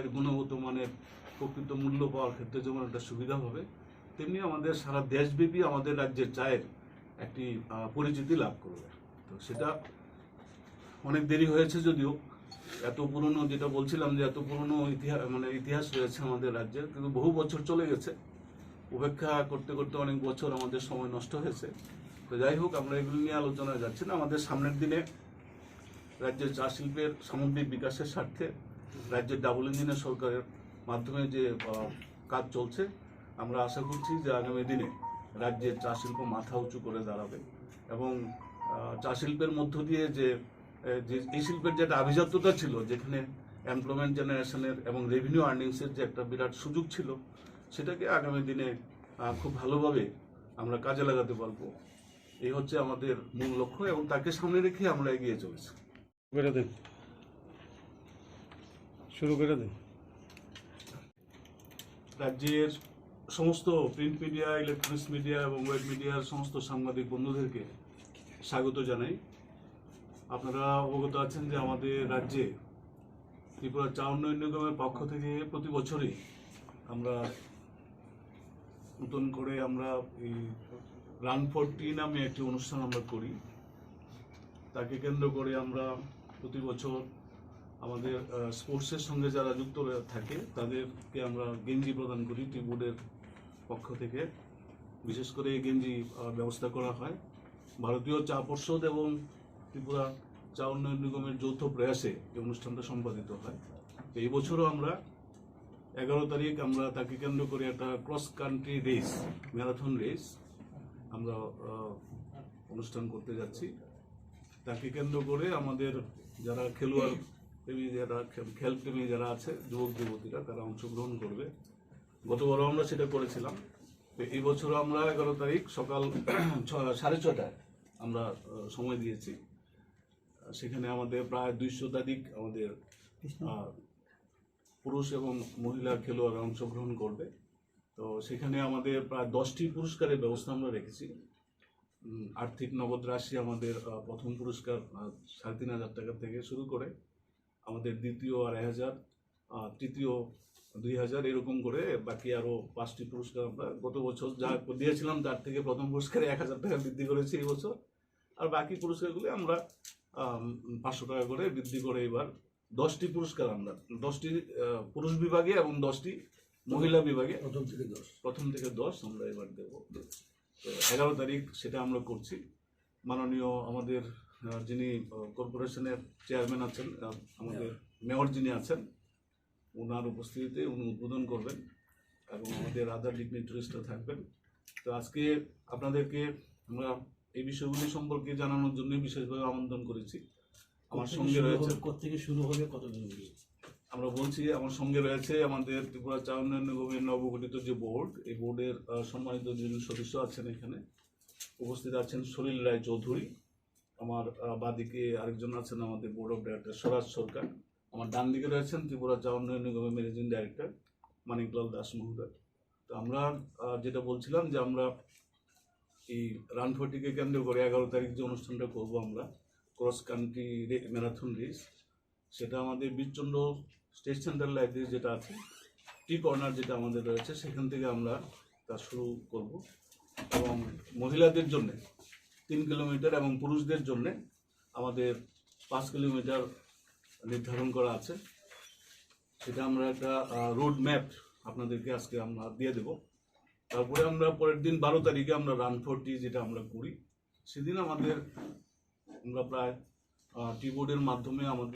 চায়ের গুণগত মানের প্রকৃত মূল্য পাওয়ার ক্ষেত্রে যেমন একটা সুবিধা হবে, তেমনি আমাদের সারা দেশব্যাপী আমাদের রাজ্যের চায়ের একটি পরিচিতি লাভ করবে। তো সেটা অনেক দেরি হয়েছে যদিও, এত পুরনো যেটা বলছিলাম যে এত পুরনো ইতিহাস মানে ইতিহাস রয়েছে আমাদের রাজ্যের, কিন্তু বহু বছর চলে গেছে। উপেক্ষা করতে করতে অনেক বছর আমাদের সময় নষ্ট হয়েছে। তো যাই হোক, আমরা এগুলো নিয়ে আলোচনায় যাচ্ছি না। আমাদের সামনের দিনে রাজ্যের চা শিল্পের সামগ্রিক বিকাশের স্বার্থে রাজ্যের ডাবল ইঞ্জিনের সরকারের মাধ্যমে যে কাজ চলছে, আমরা আশা করছি যে আগামী দিনে রাজ্যের চা শিল্প মাথা উঁচু করে দাঁড়াবে। এবং চা শিল্পের মধ্য দিয়ে যে এই শিল্পের যে একটা আভিজাত্যতা ছিল, যেখানে এমপ্লয়মেন্ট জেনারেশনের এবং রেভিনিউ আর্নিংসের যে একটা বিরাট সুযোগ ছিল, সেটাকে আগামী দিনে খুব ভালোভাবে আমরা কাজে লাগাতে পারব। এই হচ্ছে আমাদের মূল লক্ষ্য এবং তাকে সামনে রেখে আমরা এগিয়ে চলেছি। শুরু করে দেন রাজ্যের সমস্ত প্রিন্ট মিডিয়া ইলেকট্রনিক্স মিডিয়া এবং ওয়েব মিডিয়ার সমস্ত সাংবাদিক বন্ধুদেরকে স্বাগত জানাই। আপনারা অবগত আছেন যে আমাদের রাজ্যে ত্রিপুরা চা উন্নয়ন নিগমের পক্ষ থেকে প্রতি বছরই আমরা নতুন করে আমরা এই রান ফর টি নামে একটি অনুষ্ঠান আমরা করি। তাকে কেন্দ্র করে আমরা প্রতি বছর আমাদের স্পোর্টসের সঙ্গে যারা যুক্ত থাকে, তাদেরকে আমরা গেঞ্জি প্রদান করি টি বোর্ডের পক্ষ থেকে। বিশেষ করে এই গেঞ্জি ব্যবস্থা করা হয়। ভারতীয় চা পর্ষদ এবং ত্রিপুরা চা উন্নয়ন নিগমের যৌথ প্রয়াসে এই অনুষ্ঠানটা সম্পাদিত হয়। এই বছরও আমরা এগারো তারিখ আমরা তাকে কেন্দ্র করে একটা cross country race, marathon race আমরা অনুষ্ঠান করতে যাচ্ছি। তাকে কেন্দ্র করে আমাদের যারা খেলোয়াড় প্রেমী যারা খে- খেলপ্রেমী যারা আছে যুবক যুবতীরা তারা অংশগ্রহণ করবে। গতবারও আমরা সেটা করেছিলাম। তো এই বছর আমরা এগারো তারিখ সকাল সাড়ে ছটায় আমরা সময় দিয়েছি। সেখানে আমাদের প্রায় দুইশো তারিখ আমাদের পুরুষ এবং মহিলা খেলোয়াড়রা অংশগ্রহণ করবে। তো সেখানে আমাদের প্রায় দশটি পুরস্কারের ব্যবস্থা আমরা রেখেছি। আর্থিক নগদ রাশি আমাদের প্রথম পুরস্কার সাড়ে তিন হাজার টাকা থেকে শুরু করে আমাদের দ্বিতীয় আড়াই হাজার তৃতীয় দুই হাজার এরকম করে বাকি আরও পাঁচটি পুরস্কার আমরা গত বছর যা দিয়েছিলাম তার থেকে প্রথম পুরস্কারে এক হাজার টাকা বৃদ্ধি করেছি এই বছর। আর বাকি পুরস্কারগুলি আমরা পাঁচশো টাকা করে বৃদ্ধি করে এবার দশটি পুরস্কার আমরা দশটি পুরুষ বিভাগে এবং দশটি মহিলা বিভাগে। প্রথম থেকে দশ। প্রথম থেকে দশ আমরা এবার দেবো। এগারো তারিখ সেটা আমরা করছি। মাননীয় আমাদের যিনি কর্পোরেশনের চেয়ারম্যান আছেন আমাদের মেয়র যিনি আছেন ওনার উপস্থিতিতে উনি উদ্বোধন করবেন এবং আমাদের আদার ডিগনিটারিস্টরা থাকবেন। তো আজকে আপনাদেরকে আমরা এই বিষয়গুলি সম্পর্কে জানানোর জন্য বিশেষভাবে আমন্ত্রণ করেছি। আমার সঙ্গে রয়েছে থেকে শুরু হবে কতদিন আমরা বলছি আমার সঙ্গে রয়েছে আমাদের ত্রিপুরা চা উন্নয়ন নিগমের নবগঠিত যে বোর্ড এই বোর্ডের সম্মানিত যিনি সদস্য আছেন এখানে উপস্থিত আছেন সলিল রায় চৌধুরী। আমার বাদিকে আরেকজন আছেন আমাদের board of director Swaraj Sarkar. আমার ডান দিকে রয়েছেন ত্রিপুরা চা উন্নয়ন নিগমের ম্যানেজিং ডাইরেক্টর মানিকলাল দাস মহোদয়। তো আমরা যেটা বলছিলাম যে আমরা এই রান ফোর্টিকে কেন্দ্র করে এগারো তারিখ যে অনুষ্ঠানটা করব আমরা, ক্রস কান্ট্রি ম্যারাথন রেস, সেটা আমাদের বীরচন্দ্র স্টেট সেন্টার লাইব্রেরি যেটা আছে, টি কর্নার যেটা আমাদের রয়েছে, সেখান থেকে আমরা তা শুরু করব। এবং মহিলাদের জন্য তিন কিলোমিটার এবং পুরুষদের জন্য আমাদের পাঁচ কিলোমিটার নির্ধারণ করা আছে। সেটা আমরা একটা রোড ম্যাপ আপনাদেরকে আজকে আমরা দিয়ে দেব। তারপরে আমরা পরের দিন বারো তারিখে আমরা রান ফোরটি যেটা আমরা করি, সেদিন আমাদের আমরা প্রায় টি বোর্ডের মাধ্যমে আমাদের